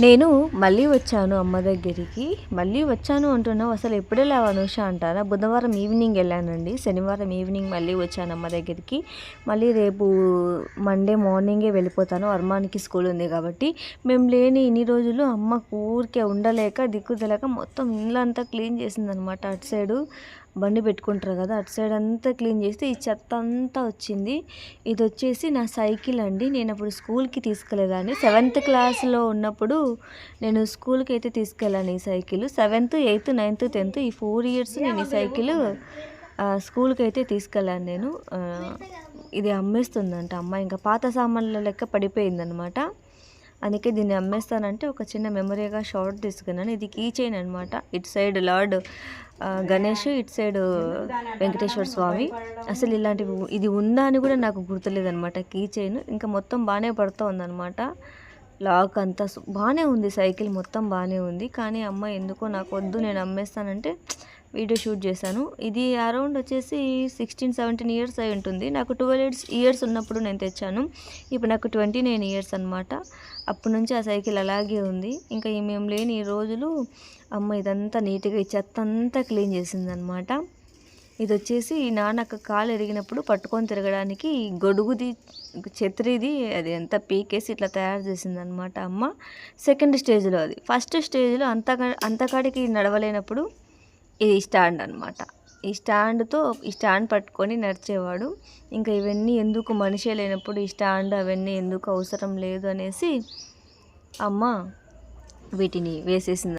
నేను మళ్ళీ వచ్చాను అమ్మ దగ్గరికి. మళ్ళీ వచ్చాను అంటున్నావు అసలు ఎప్పుడు వెళ్ళావు అనుష అంటారా? బుధవారం ఈవినింగ్ వెళ్ళానండి. శనివారం ఈవినింగ్ మళ్ళీ వచ్చాను అమ్మ దగ్గరికి. మళ్ళీ రేపు మండే మార్నింగే వెళ్ళిపోతాను. అర్మానికి స్కూల్ ఉంది కాబట్టి మేము లేని ఇన్ని రోజులు అమ్మ ఊరికే ఉండలేక దిక్కుదలక మొత్తం ఇల్లంతా క్లీన్ చేసిందనమాట అటు సైడు బండి పెట్టుకుంటారు కదా అటు సైడ్ అంతా క్లీన్ చేస్తే ఈ చెత్త అంతా వచ్చింది. ఇది వచ్చేసి నా సైకిల్ అండి. నేను అప్పుడు స్కూల్కి తీసుకెళ్ళేదాన్ని సెవెంత్ క్లాస్లో ఉన్నప్పుడు నేను స్కూల్కి అయితే తీసుకెళ్ళాను ఈ cycle. Seventh eighth ninth tenth ఈ ఫోర్ ఇయర్స్ నేను ఈ సైకిల్ స్కూల్కి అయితే తీసుకెళ్ళాను నేను. ఇది అమ్మేస్తుందంట అమ్మ. ఇంకా పాత సామాన్ల లెక్క పడిపోయిందనమాట. అందుకే దీన్ని అమ్మేస్తానంటే ఒక చిన్న మెమరీగా షార్ట్ తీసుకున్నాను. ఇది కీ చైన్ అనమాట ఇటు సైడ్ లార్డ్ గణేష్ ఇటు సైడ్ వెంకటేశ్వర స్వామి. అసలు ఇలాంటివి ఇది ఉందా అని కూడా నాకు గుర్తులేదనమాట కీ చైన్. ఇంకా మొత్తం బాగానే పడుతూ ఉందనమాట లాక్ అంతా బాగానే ఉంది సైకిల్ మొత్తం బాగానే ఉంది. కానీ అమ్మ ఎందుకో నాకు వద్దు నేను అమ్మేస్తానంటే వీడియో షూట్ చేశాను. ఇది అరౌండ్ వచ్చేసి సిక్స్టీన్ సెవెంటీన్ ఇయర్స్ అయి ఉంటుంది. నాకు ట్వెల్వ్ ఇయర్స్ ఇయర్స్ ఉన్నప్పుడు నేను తెచ్చాను. ఇప్పుడు నాకు ట్వంటీ నైన్ ఇయర్స్ అనమాట అప్పటి నుంచి ఆ సైకిల్ అలాగే ఉంది. ఇంకా ఏమేమి మేము లేని ఈ రోజులు అమ్మ ఇదంతా నీట్గా ఈ చెత్త అంతా క్లీన్ చేసిందనమాట ఇది వచ్చేసి నాన్నకు కాలు ఎరిగినప్పుడు పట్టుకొని తిరగడానికి గొడుగుది చెత్రిది అది ఎంత పీకేసి ఇట్లా తయారు చేసిందనమాట అమ్మ. సెకండ్ స్టేజ్లో అది. ఫస్ట్ స్టేజ్లో అంత అంతకాడికి నడవలేనప్పుడు ఇది స్టాండ్ అనమాట ఈ స్టాండ్తో ఈ స్టాండ్ పట్టుకొని నడిచేవాడు. ఇంకా ఇవన్నీ ఎందుకు మనిషే లేనప్పుడు ఈ స్టాండ్ అవన్నీ ఎందుకు అవసరం లేదు అనేసి అమ్మ వీటిని వేసేసింది.